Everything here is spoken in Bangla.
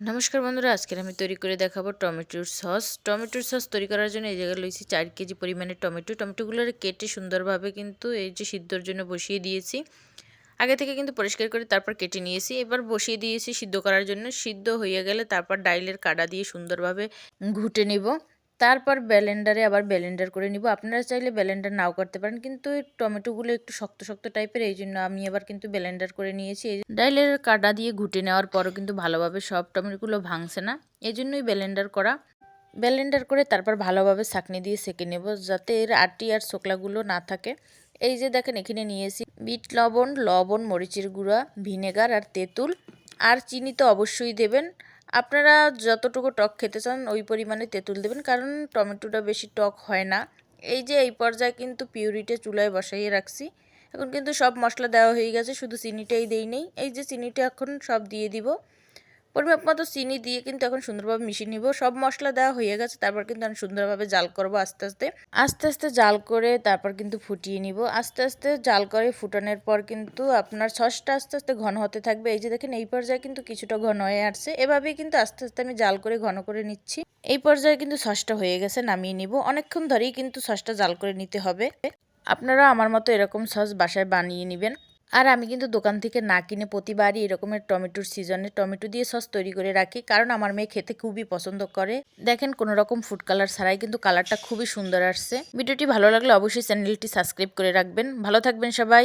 নমস্কার বন্ধুরা আজকে আমি তৈরি করে দেখাবো টমেটোর সস। টমেটোর সস তৈরি করার জন্য এই জায়গায় লইছি চার কেজি পরিমাণে টমেটো। টমেটোগুলো কেটে সুন্দরভাবে কিন্তু এই যে সিদ্ধর জন্য বসিয়ে দিয়েছি। আগে থেকে কিন্তু পরিষ্কার করে তারপর কেটে নিয়েছি। এবার বসিয়ে দিয়েছি সিদ্ধ করার জন্য। সিদ্ধ হয়ে গেলে তারপর ডাইলের কাটা দিয়ে সুন্দরভাবে ঘুটে নিব। তারপর ব্যালেন্ডারে আবার ব্যালেন্ডার করে নিব। আপনারা চাইলে ব্যালেন্ডার নাও করতে পারেন, কিন্তু টমেটোগুলো একটু শক্ত শক্ত টাইপের, এই জন্য আমি আবার কিন্তু ব্যালেন্ডার করে নিয়েছি। ডাইলের কাটা দিয়ে ঘুটে নেওয়ার পরও কিন্তু ভালোভাবে সব টমেটোগুলো ভাঙছে না এই জন্যই ব্যালেন্ডার করা। ব্যালেন্ডার করে তারপর ভালোভাবে ছাঁকনি দিয়ে সেঁকে নেব, যাতে এর আটি আর শোকলাগুলো না থাকে। এই যে দেখেন, এখানে নিয়েছি বিট, লবণ লবণ, মরিচের গুঁড়া, ভিনেগার আর তেঁতুল। আর চিনি তো অবশ্যই দেবেন। আপনারা যতটুকু টক খেতে চান, ওই পরিমাণে তেঁতুল দেবেন, কারণ টমেটোটা বেশি টক হয় না। এই যে, এই পর্যায়ে কিন্তু পিউরিটা চুলায় বসাইয়ে রাখছি। এখন কিন্তু সব মশলা দেওয়া হয়ে গেছে, শুধু চিনিটাই দেই নেই। এই যে, চিনিটা এখন সব দিয়ে দিব। পরিমাপ মতো চিনি দিয়ে কিন্তু এখন সুন্দরভাবে মিশিয়ে নিব। সব মশলা দেওয়া হয়ে গেছে, তারপর কিন্তু আমি সুন্দরভাবে জাল করব আস্তে আস্তে। আস্তে আস্তে জাল করে তারপর কিন্তু ফুটিয়ে নিব। আস্তে আস্তে জাল করে ফুটানোর পর কিন্তু আপনার সসটা আস্তে আস্তে ঘন হতে থাকবে। এই যে দেখেন, এই পর্যায়ে কিন্তু কিছুটা ঘন হয়ে আসছে। এভাবেই কিন্তু আস্তে আস্তে আমি জাল করে ঘন করে নিচ্ছি। এই পর্যায়ে কিন্তু সসটা হয়ে গেছে, নামিয়ে নিব। অনেকক্ষণ ধরেই কিন্তু সসটা জাল করে নিতে হবে। আপনারা আমার মতো এরকম সস বাসায় বানিয়ে নেবেন। আর আমি কিন্তু দোকান থেকে না কিনে প্রতিবারই এরকমের টমেটোর সিজনে টমেটো দিয়ে সস তৈরি করে রাখি। কারণ আমার মেয়ে খেতে খুবই পছন্দ করে। দেখেন কোনো রকম ফুড কালার ছাড়াই কিন্তু কালারটা খুবই সুন্দর আসছে। ভিডিওটি ভালো লাগলে অবশ্যই চ্যানেলটি সাবস্ক্রাইব করে রাখবেন। ভালো থাকবেন সবাই।